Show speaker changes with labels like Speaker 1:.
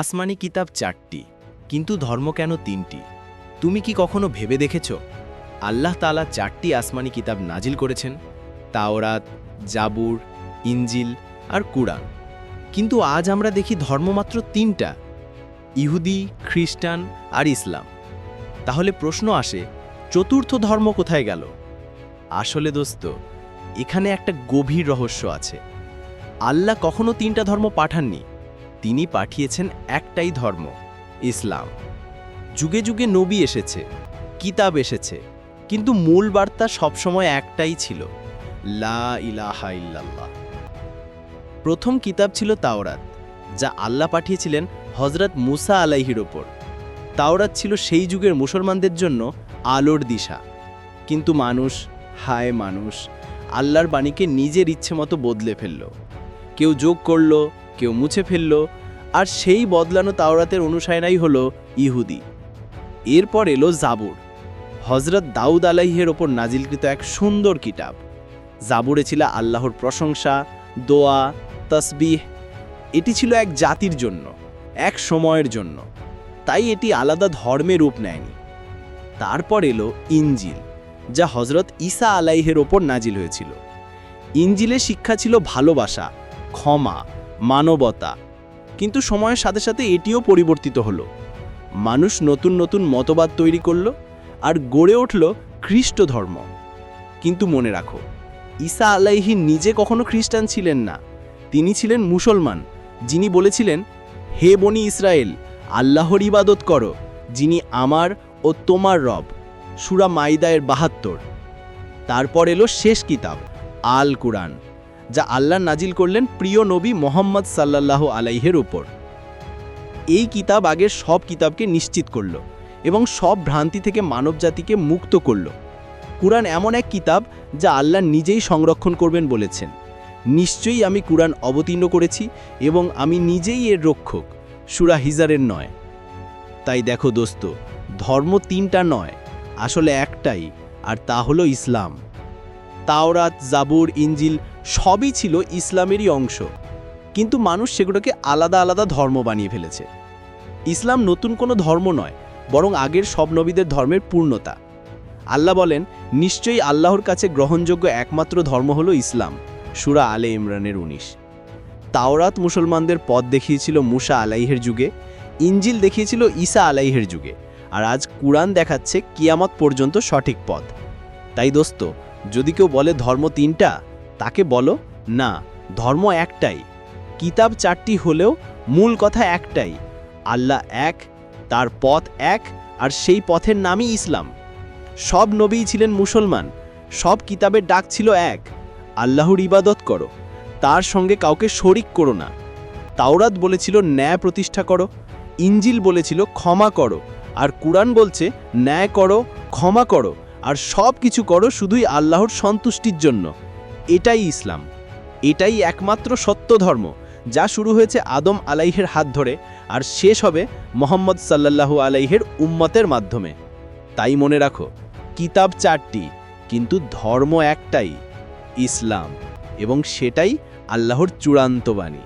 Speaker 1: আসমানি কিতাব চারটি, কিন্তু ধর্ম কেন তিনটি? তুমি কি কখনো ভেবে দেখেছ, আল্লাহ তাআলা চারটি আসমানি কিতাব নাজিল করেছেন? তাওরাত, জাবুর ইঞ্জিল আর কুরআন। কিন্তু আজ আমরা দেখি ধর্ম মাত্র তিনটা, ইহুদি, খ্রিস্টান আর ইসলাম। তাহলে প্রশ্ন আসে, চতুর্থ ধর্ম কোথায় গেল? আসলে দোস্ত, এখানে একটা গভীর রহস্য আছে। আল্লাহ কখনো তিনটা ধর্ম পাঠাননি তিনি পাঠিয়েছেন একটাই ধর্ম, ইসলাম। যুগে যুগে নবী এসেছে, কিতাব এসেছে, কিন্তু মূল বার্তা সবসময় একটাই ছিল, লা ইলাহা ইল্লাল্লাহ। প্রথম কিতাব ছিল তাওরাত, যা আল্লাহ পাঠিয়েছিলেন হজরত মুসা আলাইহির ওপর। তাওরাত ছিল সেই যুগের মুসলমানদের জন্য আলোর দিশা। কিন্তু মানুষ, হায় মানুষ, আল্লাহর বাণীকে নিজের ইচ্ছে মতো বদলে ফেলল। কেউ যোগ করল কেউ মুছে ফেলল, আর সেই বদলানো তাওরাতের অনুসায়নাই হল ইহুদি। এরপর এলো জাবুর। হজরত দাউদ আলাইহের ওপর নাজিলকৃত এক সুন্দর কিতাব। জাবুরে ছিল আল্লাহর প্রশংসা, দোয়া, তসবিহ। এটি ছিল এক জাতির জন্য, এক সময়ের জন্য। তাই এটি আলাদা ধর্মে রূপ নেয়নি। তারপর এলো ইঞ্জিল, যা হজরত ঈসা আলাইহের ওপর নাজিল হয়েছিল। ইঞ্জিলের শিক্ষা ছিল ভালোবাসা, ক্ষমা মানবতা। কিন্তু সময়ের সাথে সাথে এটিও পরিবর্তিত হলো। মানুষ নতুন নতুন মতবাদ তৈরি করল আর গড়ে উঠল খ্রিস্ট ধর্ম। কিন্তু মনে রাখো, ঈসা আলাইহি নিজে কখনো খ্রিস্টান ছিলেন না। তিনি ছিলেন মুসলমান, যিনি বলেছিলেন, হে বনি ইসরায়েল, আল্লাহর ইবাদত করো, যিনি আমার ও তোমার রব। সুরা মাইদায়ের বাহাত্তর। তারপর এলো শেষ কিতাব, আল কুরআন। যা আল্লাহ নাজিল করলেন প্রিয় নবী মোহাম্মদ সাল্লাল্লাহু আলাইহের উপর। এই কিতাব আগের সব কিতাবকে নিশ্চিত করল এবং সব ভ্রান্তি থেকে মানবজাতিকে মুক্ত করল। কুরআন এমন এক কিতাব যা আল্লাহ নিজেই সংরক্ষণ করবেন বলেছেন। নিশ্চয়ই আমি কুরআন অবতীর্ণ করেছি এবং আমি নিজেই এর রক্ষক, সুরা হিজারের নয়। তাই দেখো দোস্ত, ধর্ম তিনটা নয়, আসলে একটাই, আর তা হলো ইসলাম। তাওরাত, জাবুর ইঞ্জিল সবই ছিল ইসলামেরই অংশ। কিন্তু মানুষ সেগুলোকে আলাদা আলাদা ধর্ম বানিয়ে ফেলেছে। ইসলাম নতুন কোনো ধর্ম নয়, বরং আগের সব নবীদের ধর্মের পূর্ণতা। আল্লাহ বলেন, নিশ্চয়ই আল্লাহর কাছে গ্রহণযোগ্য একমাত্র ধর্ম হল ইসলাম, সুরা আলে ইমরানের উনিশ। তাওরাত মুসলমানদের পথ দেখিয়েছিল মুসা আলাইহের যুগে ইঞ্জিল দেখিয়েছিল ঈসা আলাইহের যুগে, আর আজ কুরআন দেখাচ্ছে কিয়ামত পর্যন্ত সঠিক পথ। তাই দোস্ত, যদি কেউ বলে ধর্ম তিনটা তাকে বলো, না, ধর্ম একটাই। কিতাব চারটি হলেও মূল কথা একটাই। আল্লাহ এক, তার পথ এক, আর সেই পথের নামই ইসলাম। সব নবীই ছিলেন মুসলমান, সব কিতাবের ডাক ছিল এক। আল্লাহর ইবাদত করো, তার সঙ্গে কাউকে শরিক করো না। তাওরাত বলেছিল, ন্যায় প্রতিষ্ঠা করো। ইঞ্জিল বলেছিল, ক্ষমা করো। আর কুরআন বলছে, ন্যায় করো, ক্ষমা করো। আর সব কিছু করো শুধুই আল্লাহর সন্তুষ্টির জন্য। এটাই ইসলাম। এটাই একমাত্র সত্য ধর্ম, যা শুরু হয়েছে আদম আলাইহের হাত ধরে আর শেষ হবে মোহাম্মদ সাল্লাল্লাহু আলাইহের উম্মতের মাধ্যমে। তাই মনে রাখো, কিতাব চারটি, কিন্তু ধর্ম একটাই, ইসলাম। এবং সেটাই আল্লাহর চূড়ান্ত বাণী।